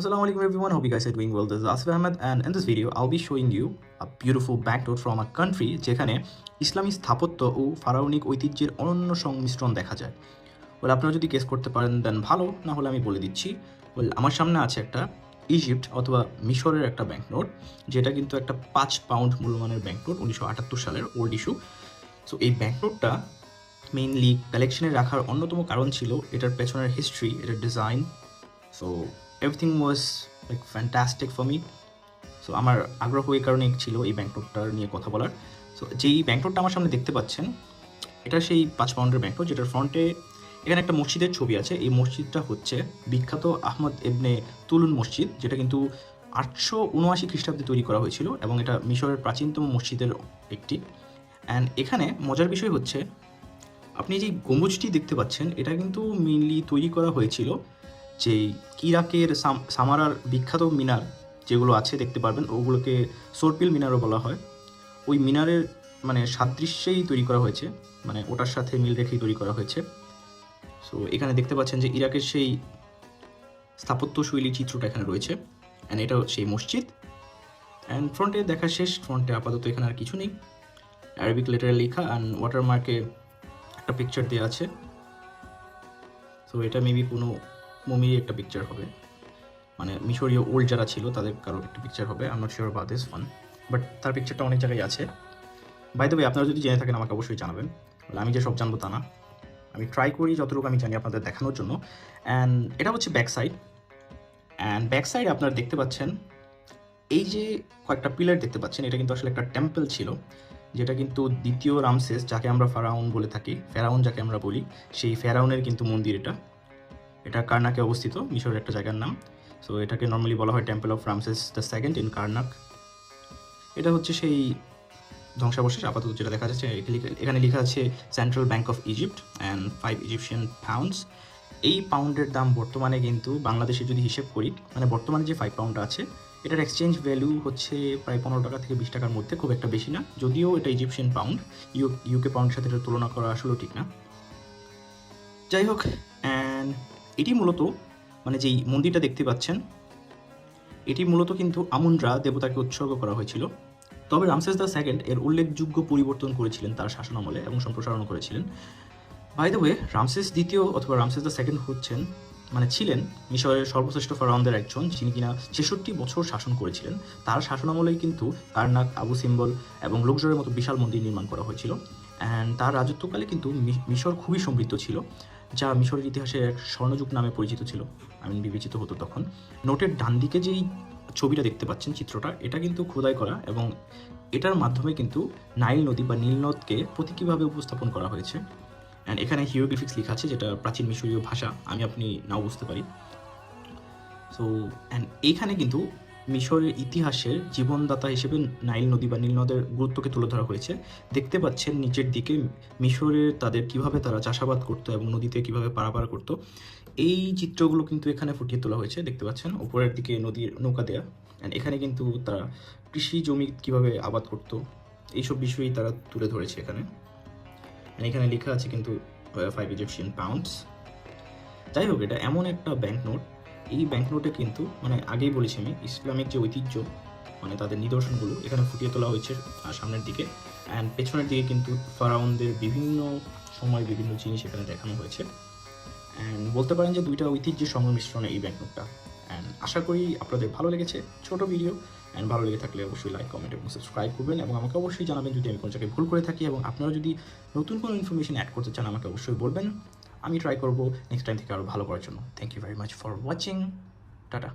Assalamu alaikum everyone, hope you guys are doing well. This is Asif Ahmed and in this video I'll be showing you a beautiful banknote from a country যেখানে ইসলামী স্থাপত্য ও ফারাউনিক ঐতিহ্যের অনন্য সংমিশ্রণ দেখা যায়। Well আপনারা যদি guess করতে পারেন দেন ভালো। না হলে আমি বলে দিচ্ছি। ওয়েল আমার সামনে আছে একটা ইজিপ্ট অথবা মিশরের একটা ব্যাংকনোট যেটা কিন্তু একটা পাঁচ পাউন্ড মূল্যমানের ব্যাংকনোট উনিশশো আটাত্তর সালের ওল্ড ইস্যু সো এই ব্যাংকনোটটা মেইনলি কালেকশনে রাখার অন্যতম কারণ ছিল এটার পেছনের হিস্ট্রি এটার design so everything was like fantastic for me so আমার আগ্রহ এই কারণে ছিল এই ব্যাংকনোটটার নিয়ে কথা বলার। সো যেই ব্যাংকনোটটা আমার সামনে দেখতে পাচ্ছেন, এটা সেই পাঁচ পাউন্ডের ব্যাংকনোট যেটার ফ্রন্টে এখানে একটা মসজিদের ছবি আছে। এই মসজিদটা হচ্ছে বিখ্যাত আহমদ এবনে তুলুন মসজিদ, যেটা কিন্তু আটশো উনআশি খ্রিস্টাব্দে তৈরি করা হয়েছিল এবং এটা মিশরের প্রাচীনতম মসজিদের একটি। অ্যান্ড এখানে মজার বিষয় হচ্ছে, আপনি যে গম্বুজটি দেখতে পাচ্ছেন, এটা কিন্তু মেইনলি তৈরি করা হয়েছিল যে ইরাকের সাম- সামারার বিখ্যাত মিনার যেগুলো আছে দেখতে পারবেন, ওগুলোকে সোরপিল মিনারও বলা হয়। ওই মিনারের মানে সাদৃশ্যেই তৈরি করা হয়েছে মানে ওটার সাথে মিল রেখেই তৈরি করা হয়েছে। সো এখানে দেখতে পাচ্ছেন যে ইরাকের সেই স্থাপত্যশৈলী চিত্রটা এখানে রয়েছে অ্যান্ড এটা সেই মসজিদ। অ্যান্ড ফ্রন্টে দেখা শেষ ফ্রন্টে আপাতত এখানে আর কিছু নেই। অ্যারাবিক লেটারে লেখা অ্যান্ড ওয়াটারমার্কে একটা পিকচার দেওয়া আছে। তো এটা মেবি কোনো মমির একটা পিকচার হবে। মানে মিশরীয় ওল্ড যারা ছিল, তাদের কারোর একটা পিকচার হবে। I not sure about this one but তার পিকচারটা অনেক জায়গায় আছে। বাই দ্য আপনারা যদি জেনে থাকেন, আমাকে অবশ্যই জানাবেন। বলে আমি যে সব জানব তা না। আমি ট্রাই করি যতটুকু আমি জানি আপনাদের দেখানোর জন্য। অ্যান্ড এটা হচ্ছে back side and back side আপনারা দেখতে পাচ্ছেন, এই যে কয়েকটা পিলার দেখতে পাচ্ছেন, এটা কিন্তু আসলে একটা টেম্পল ছিল, যেটা কিন্তু দ্বিতীয় রামসেস, যাকে আমরা ফারাউন বলে থাকি ফেরাউন যাকে আমরা বলি, সেই ফেরাউনের কিন্তু মন্দির এটা। এটা কার্নাকে অবস্থিত, মিশরের একটা জায়গার নাম। সো এটাকে নর্মালি বলা হয় temple of Ramses the second in Karnak এটা হচ্ছে সেই ধ্বংসাবশেষ, আপাতত যেটা দেখা যাচ্ছে, এখানে লেখা- আছে central bank of Egypt and five Egyptian pounds এই পাউন্ডের দাম বর্তমানে কিন্তু বাংলাদেশে যদি হিসেব করি মানে বর্তমানে যে ফাইভ পাউন্ড আছে, এটার এক্সচেঞ্জ ভ্যালু হচ্ছে প্রায় পনেরো টাকা থেকে বিশ টাকার মধ্যে, খুব একটা বেশি না। যদিও এটা ইজিপশিয়ান পাউন্ড ইউ ইউকে পাউন্ডের সাথে এটা তুলনা করা আসলেও ঠিক না। যাই হোক অ্যান্ড এটি মূলত মানে যেই মন্দিরটা দেখতে পাচ্ছেন, এটি মূলত কিন্তু আমুনরা দেবতাকে উৎসর্গ করা হয়েছিল। তবে রামসেস দ্য সেকেন্ড এর উল্লেখযোগ্য পরিবর্তন করেছিলেন তার শাসনামলে এবং সম্প্রসারণ করেছিলেন। বাই দ্য ওয়ে রামসেস দ্বিতীয় অথবা রামসেস দ্য সেকেন্ড হচ্ছেন মানে ছিলেন মিশরের সর্বশ্রেষ্ঠ ফরাউনদের একজন, যিনি কিনা ছেষট্টি বছর শাসন করেছিলেন। তার শাসনামলেই কিন্তু কার্নাক, আবু সিম্বল এবং লোকজরের মতো বিশাল মন্দির নির্মাণ করা হয়েছিল। অ্যান্ড তার রাজত্বকালে কিন্তু মিশর খুবই সমৃদ্ধ ছিল। যা মিশরের ইতিহাসে এক স্বর্ণযুগ নামে পরিচিত ছিল। আমি বিবেচিত হতো তখন। নোটের ডান দিকে যেই ছবিটা দেখতে পাচ্ছেন চিত্রটা, এটা কিন্তু খোদাই করা এবং এটার মাধ্যমে কিন্তু নাইল নদী বা নীল নদকে প্রতীকীভাবে উপস্থাপন করা হয়েছে। অ্যান্ড এখানে হিরোগ্লিফিক্স লেখা আছে যেটা প্রাচীন মিশরীয় ভাষা, আমি আপনি নাও বুঝতে পারি। সো অ্যান্ড এইখানে কিন্তু মিশরের ইতিহাসের জীবনদাতা হিসেবে নাইল নদী বা নীল নদের গুরুত্বকে তুলে ধরা হয়েছে। দেখতে পাচ্ছেন নিচের দিকে মিশরের তাদের কীভাবে তারা চাষাবাদ করতো এবং নদীতে কীভাবে পারাপার করতো। এই চিত্রগুলো কিন্তু এখানে ফুটিয়ে তোলা হয়েছে, দেখতে পাচ্ছেন? উপরের দিকে নদীর নৌকা দেয়া। অ্যান্ড এখানে কিন্তু তারা কৃষি জমি কীভাবে আবাদ করতো, এইসব বিষয়ই তারা তুলে ধরেছে এখানে। এখানে লেখা আছে কিন্তু ফাইভ ইজিপশিয়ান পাউন্ডস যাই হোক, এটা এমন একটা ব্যাংক নোট এই ব্যাংক নোটে কিন্তু মানে আগেই বলেছি আমি ইসলামিক যে ঐতিহ্য মানে তাদের নিদর্শনগুলো, এখানে ফুটিয়ে তোলা হয়েছে সামনের দিকে। অ্যান্ড পেছনের দিকে কিন্তু ফারাউনদের বিভিন্ন সময় বিভিন্ন জিনিস এখানে দেখানো হয়েছে। অ্যান্ড বলতে পারেন যে দুইটা ঐতিহ্যের সংমিশ্রণে এই ব্যাংক নোটটা অ্যান্ড আশা করি আপনাদের ভালো লেগেছে, ছোট ভিডিও। অ্যান্ড ভালো লেগে থাকলে অবশ্যই লাইক কমেন্ট এবং সাবস্ক্রাইব করবেন এবং আমাকে অবশ্যই জানাবেন যদি আমি কোনো জায়গায় ভুল করে থাকি এবং আপনারা যদি নতুন কোনো ইনফরমেশন অ্যাড করতে চান, আমাকে অবশ্যই বলবেন। আমি ট্রাই করব নেক্সট টাইম থেকে আরও ভালো করার জন্য। Thank you very much for watching tata.